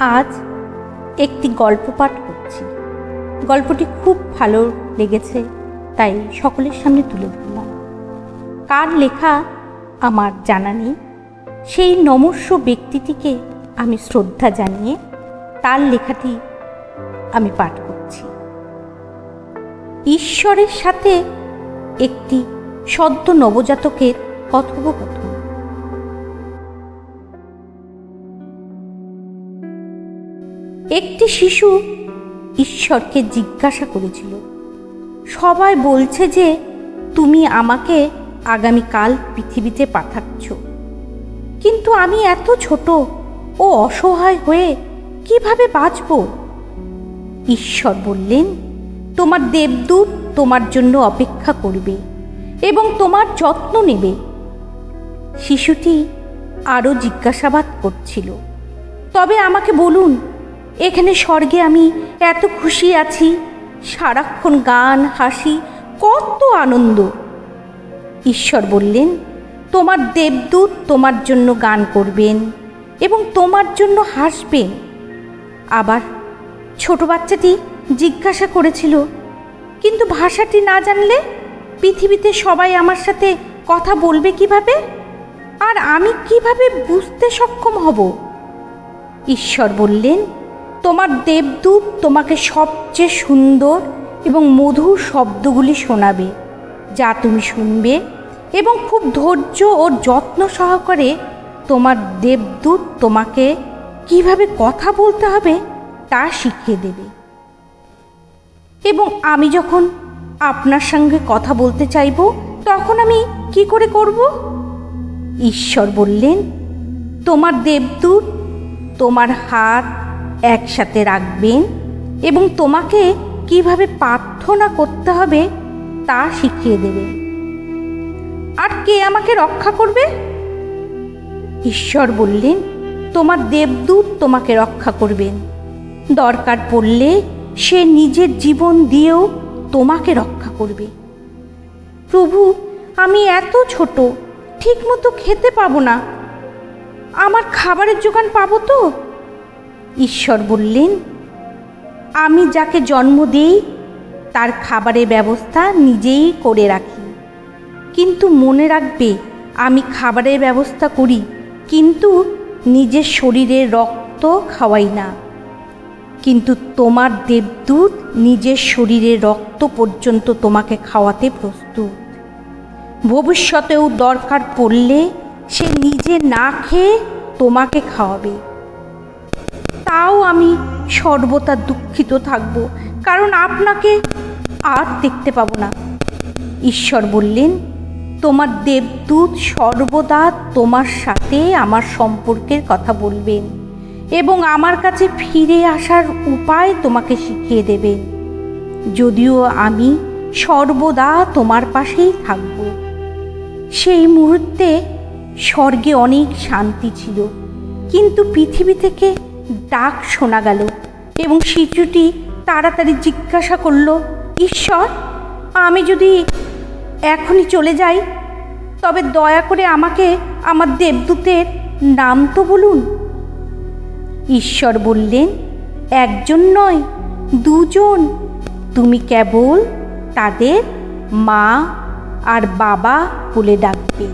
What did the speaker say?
আজ একটি গল্প পাঠ করছি। গল্পটি খুব ভালো লেগেছে, তাই সকলের সামনে তুলে ধরলাম। কার লেখা আমার জানা নেই, সেই নমস্য ব্যক্তিটিকে আমি শ্রদ্ধা জানিয়ে তার লেখাটি আমি পাঠ করছি। ঈশ্বরের সাথে একটি সদ্য নবজাতকের কথোপকথন। একটি শিশু ঈশ্বরকে জিজ্ঞাসা করেছিল। সবাই বলছে যে, তুমি আমাকে আগামীকাল পৃথিবীতে পাঠাচ্ছ। কিন্তু আমি এত ছোট ও অসহায় হয়ে কীভাবে বাঁচব? ঈশ্বর বললেন, তোমার দেবদূত তোমার জন্য অপেক্ষা করবে এবং তোমার যত্ন নেবে। শিশুটি আরও জিজ্ঞাসাবাদ করছিল, তবে আমাকে বলুন এখানে স্বর্গে আমি এত খুশি আছি, সারাক্ষণ গান, হাসি, কত আনন্দ। ঈশ্বর বললেন, তোমার দেবদূত তোমার জন্য গান করবেন এবং তোমার জন্য হাসবেন। আবার ছোট বাচ্চাটি জিজ্ঞাসা করেছিল, কিন্তু ভাষাটি না জানলে পৃথিবীতে সবাই আমার সাথে কথা বলবে কীভাবে? আর আমি কীভাবে বুঝতে সক্ষম হব? ঈশ্বর বললেন তোমার দেবদূত তোমাকে সবচেয়ে সুন্দর এবং মধুর শব্দগুলি শোনাবে, যা তুমি শুনবে এবং খুব ধৈর্য ও যত্ন সহকারে তোমার দেবদূত তোমাকে কীভাবে কথা বলতে হবে তা শিখিয়ে দেবে। এবং আমি যখন আপনার সঙ্গে কথা বলতে চাইব, তখন আমি কি করে করব? ঈশ্বর বললেন, তোমার দেবদূত তোমার হাত একসাথে রাখবেন এবং তোমাকে কীভাবে প্রার্থনা করতে হবে তা শিখিয়ে দেবে। আর কে আমাকে রক্ষা করবে? ঈশ্বর বললেন, তোমার দেবদূত তোমাকে রক্ষা করবেন। দরকার পড়লে সে নিজের জীবন দিয়েও তোমাকে রক্ষা করবে। প্রভু, আমি এত ছোট, ঠিকমতো খেতে পাবো না। আমার খাবারের যোগান পাবো তো? ঈশ্বর বললেন, আমি যাকে জন্ম দিই, তার খাবারের ব্যবস্থা নিজেই করে রাখি। কিন্তু মনে রাখবে, আমি খাবারের ব্যবস্থা করি, কিন্তু নিজের শরীরে রক্ত খাওয়াই না। কিন্তু তোমার দেবদূত নিজের শরীরে রক্ত পর্যন্ত তোমাকে খাওয়াতে প্রস্তুত। ভবিষ্যতেও দরকার পড়লে সে নিজে না খেয়ে তোমাকে খাওয়াবে। তাও আমি সর্বদা দুঃখিত থাকব, কারণ আপনাকে আর দেখতে পাবো না। ঈশ্বর বললেন, তোমার দেবদূত সর্বদা তোমার সাথে আমার সম্পর্কের কথা বলবেন এবং আমার কাছে ফিরে আসার উপায় তোমাকে শিখিয়ে দেবেন। যদিও আমি সর্বদা তোমার পাশেই থাকব। সেই মুহূর্তে স্বর্গে অনেক শান্তি ছিল, কিন্তু পৃথিবী থেকে ডাক শোনা গেল এবং শিশুটি তাড়াতাড়ি জিজ্ঞাসা করল, ঈশ্বর, আমি যদি এখনই চলে যাই, তবে দয়া করে আমাকে আমার দেবদূতের নাম তো বলুন? ঈশ্বর বললেন, একজন নয়, দুজন। তুমি কেবল তাদের মা আর বাবা বলে ডাকবে।